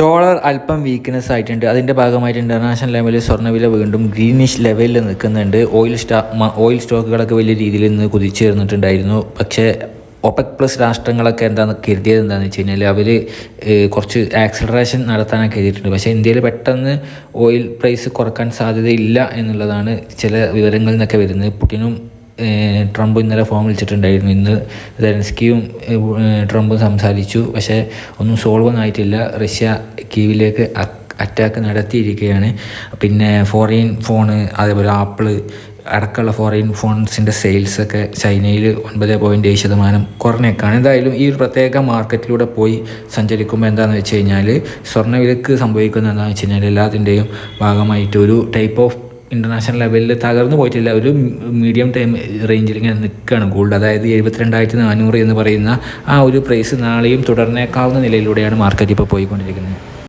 Dollar അല്പം weakness ആയിട്ടുണ്ട്. അതിന്റെ ഭാഗമായിട്ട് ഇന്റർനാഷണൽ ലെവലിൽ സ്വർണവില വീണ്ടും ഗ്രീനിഷ് ലെവലിൽ നിൽക്കുന്നുണ്ട്. ഓയിൽ സ്റ്റാ ഓയിൽ സ്റ്റോക്കുകളൊക്കെ വലിയ രീതിയിൽ ഇന്ന് കുതിച്ചുയർന്നിട്ടുണ്ടായിരുന്നു. പക്ഷേ ഒപെക് പ്ലസ് രാഷ്ട്രങ്ങളൊക്കെ എന്താണ് കരുതിയത് എന്താണെന്ന് വെച്ച് കഴിഞ്ഞാൽ അവർ കുറച്ച് ആക്സലറേഷൻ നടത്താനൊക്കെ കരുതിയിട്ടുണ്ട്. പക്ഷേ ഇന്ത്യയിൽ പെട്ടെന്ന് ഓയിൽ പ്രൈസ് കുറയ്ക്കാൻ സാധ്യതയില്ല എന്നുള്ളതാണ് ചില വിവരങ്ങളിൽ നിന്നൊക്കെ വരുന്നത്. ഏഹ് ട്രംപ് ഇന്നലെ ഫോം വിളിച്ചിട്ടുണ്ടായിരുന്നു. ഇന്ന് സെലൻസ്കിയും ട്രംപും സംസാരിച്ചു. പക്ഷേ ഒന്നും സോൾവ് ഒന്നും ആയിട്ടില്ല. റഷ്യ കീവിലേക്ക് അറ്റാക്ക് നടത്തിയിരിക്കുകയാണ്. പിന്നെ ഫോറിൻ ഫോണ് അതേപോലെ ആപ്പിൾ അടക്കമുള്ള ഫോറിൻ ഫോൺസിന്റെ സെയിൽസൊക്കെ ചൈനയിൽ ഒൻപത് പോയിന്റ് ഏഴ് ശതമാനം കുറഞ്ഞേക്കാണ്. എന്തായാലും ഈ ഒരു പ്രത്യേക മാർക്കറ്റിലൂടെ പോയി സഞ്ചരിക്കുമ്പോൾ എന്താണെന്ന് വെച്ച് കഴിഞ്ഞാൽ സ്വർണവിലക്ക് സംഭവിക്കുന്നത് എന്താണെന്ന് വെച്ച് കഴിഞ്ഞാൽ എല്ലാത്തിന്റെയും ഭാഗമായിട്ട് ഒരു ടൈപ്പ് ഓഫ് ഇന്റർനാഷണൽ ലെവലിൽ തകർന്നു പോയിട്ടില്ല. ഒരു മീഡിയം ടൈം റേഞ്ചിൽ ഇങ്ങനെ നിൽക്കുകയാണ് ഗോൾഡ് അതായത് എഴുപത്തിരണ്ടായിരത്തി നാനൂറ് എന്ന് പറയുന്ന ആ ഒരു പ്രൈസ് നാളെയും തുടർന്നേക്കാവുന്ന നിലയിലൂടെയാണ് മാർക്കറ്റ് ഇപ്പോൾ പോയിക്കൊണ്ടിരിക്കുന്നത്.